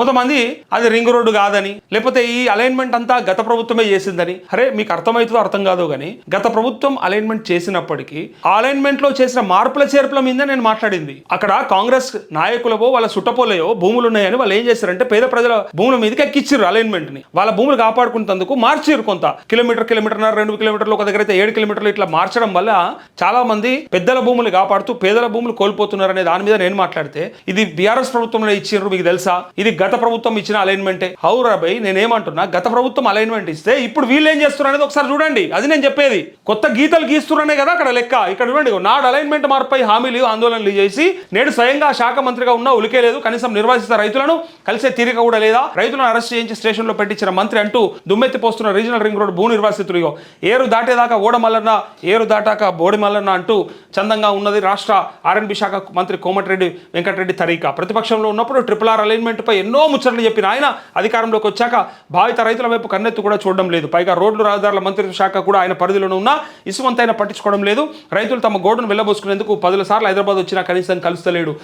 కొంతమంది అది ring road కాదని లేకపోతే ఈ అలైన్మెంట్ అంతా గత ప్రభుత్వమే చేసిందని. అరే మీకు అర్థమవుతుందో అర్థం కాదో కానీ గత ప్రభుత్వం అలైన్మెంట్ చేసినప్పటికీ ఆ అలైన్మెంట్లో చేసిన మార్పుల చేర్పుల మీద నేను మాట్లాడింది. అక్కడ కాంగ్రెస్ నాయకులవో వాళ్ళ సుట్టపోలయో భూములు ఉన్నాయని వాళ్ళు ఏం చేశారంటే పేద ప్రజల భూముల మీదకి ఎక్కిచ్చారు అలైన్మెంట్ని. వాళ్ళ భూములు కాపాడుకున్నందుకు మార్చిర్రు కొంత. కిలోమీటర్ కిలోమీటర్ రెండు కిలోమీటర్లు ఒక దగ్గర అయితే ఏడు కిలోమీటర్లు ఇట్లా మార్చడం వల్ల చాలా మంది పెద్దల భూములు కాపాడుతూ పేదల భూములు కోల్పోతున్నారు అనే దాని మీద నేను మాట్లాడితే ఇది బీఆర్ఎస్ ప్రభుత్వంలో ఇచ్చిండ్రు మీకు తెలుసా? ఇది గత గత ప్రభుత్వం ఇచ్చిన అలైన్మెంటే హౌరాబై నేనేమంటున్నా గత ప్రభుత్వం అలైన్మెంట్ ఇస్తే ఇప్పుడు వీళ్ళు ఏం చేస్తున్నారు అనేది ఒకసారి చూడండి. అది నేను చెప్పేది. కొత్త గీతలు గీస్తున్నానే కదా అక్కడ లెక్క. ఇక్కడ చూడండి నాడు అలైన్మెంట్ మార్పై హామీలు ఆందోళనలు చేసి నేడు స్వయంగా శాఖ మంత్రిగా ఉన్నా ఉలికే లేదు. కనీసం నిర్వహిస్తున్న రైతులను కలిసే తీరిక కూడా లేదా. రైతులను అరెస్ట్ చేయించి స్టేషన్లో పెట్టించిన మంత్రి అంటూ దుమ్మెత్తి పోస్తున్న రీజనల్ రింగ్ రోడ్ భూ నిర్వాసితులు ఏరు దాటేదాకా ఓడమల్లన్న ఏరు దాటాక బోడిమల్లన్న అంటూ చందంగా ఉన్నది రాష్ట్ర ఆర్ఎన్బి శాఖ మంత్రి కోమటిరెడ్డి వెంకటరెడ్డి తరీక. ప్రతిపక్షంలో ఉన్నప్పుడు ట్రిపుల్ ఆర్ అలైన్మెంట్ పై ఎన్నో ముచ్చట్లు చెప్పిన ఆయన అధికారంలోకి వచ్చాక భావిత రైతుల వైపు కన్నెత్తు కూడా చూడడం లేదు. పైగా రోడ్లు రహదారుల మంత్రిత్వ శాఖ కూడా ఆయన పరిధిలోనే ఉన్నా ఇసుమంతైనా పట్టించుకోవడం లేదు. రైతులు తమ గోడును వెళ్ళబోసుకునేందుకు పదుల సార్లు హైదరాబాద్ వచ్చినా కనీసం కలుస్తలేడు.